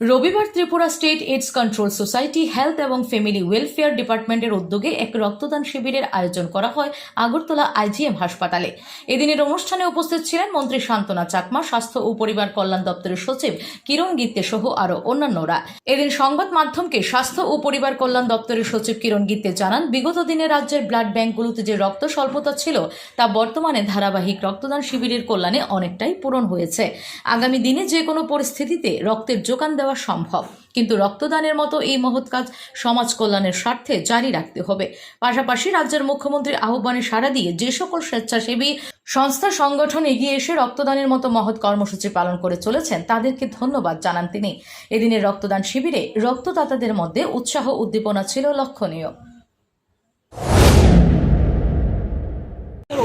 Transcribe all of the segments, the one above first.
রবিবার Tripura state AIDS control society health এবং family welfare ডিপার্টমেন্টের উদ্যোগে এক রক্তদান শিবিরের আয়োজন করা হয় আগরতলা আইজিএম হাসপাতালে। এদিনের অনুষ্ঠানে উপস্থিত ছিলেন মন্ত্রী শান্তনা চাকমা, স্বাস্থ্য ও পরিবার কল্যাণ দপ্তরের সচিব কিরণ গিত্তে সহ আরও অন্যান্যরা। এদিন সংবাদ মাধ্যমকে স্বাস্থ্য ও পরিবার কল্যাণ দপ্তরের সচিব কিরণ গিত্তে জানান, বিগত দিনে রাজ্যের ব্লাড ব্যাংকগুলোতে যে রক্ত স্বল্পতা ছিল, তা বর্তমানে ধারাবাহিক রক্তদান শিবিরের কল্যাণে অনেকটাই পূরণ হয়েছে। আগামী দিনে যে কোনো পরিস্থিতিতে রক্তের যোগান দেওয়া সম্ভব। কিন্তু রক্তদানের মতো এই মহৎ কাজ সমাজ কল্যাণের স্বার্থে জারি রাখতে হবে। পাশাপাশি রাজ্যের মুখ্যমন্ত্রীর আহ্বানে সাড়া দিয়ে যে সকল স্বেচ্ছাসেবী সংস্থা, সংগঠন এগিয়ে এসে রক্তদানের মতো মহৎ কর্মসূচি পালন করে চলেছেন, তাদেরকে ধন্যবাদ জানান তিনি। এদিনের রক্তদান শিবিরে রক্তদাতাদের মধ্যে উৎসাহ উদ্দীপনা ছিল লক্ষণীয়।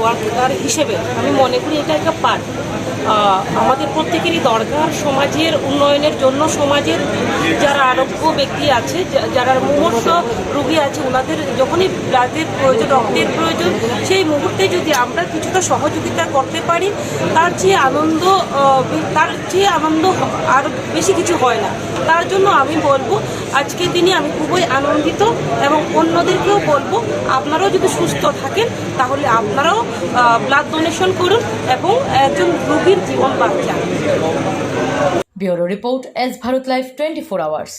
ওয়ার্কার হিসেবে আমি মনে করি এটা একটা পার্ট। আমাদের প্রত্যেকেরই দরকার সমাজের উন্নয়নের জন্য সমাজের যারা আরোগ্য ব্যক্তি আছে যারা মুমূর্ষ রোগী আছে, ওনাদের যখনই ব্লাডের প্রয়োজন, রক্তের প্রয়োজন, সেই মুহূর্তে যদি আমরা কিছুটা সহযোগিতা করতে পারি, তার চেয়ে আনন্দ তার চেয়ে আনন্দ আর বেশি কিছু হয় না। তার জন্য আমি বলব আজকের দিনে আমি খুবই আনন্দিত এবং অন্যদেরকেও বলব, আপনারাও যদি সুস্থ থাকেন, তাহলে আপনারাও ব্লাড ডোনেশন করুন এবং একজন রোগীর জীবন বাঁচান। Bureau report S Bharat life twenty four hours.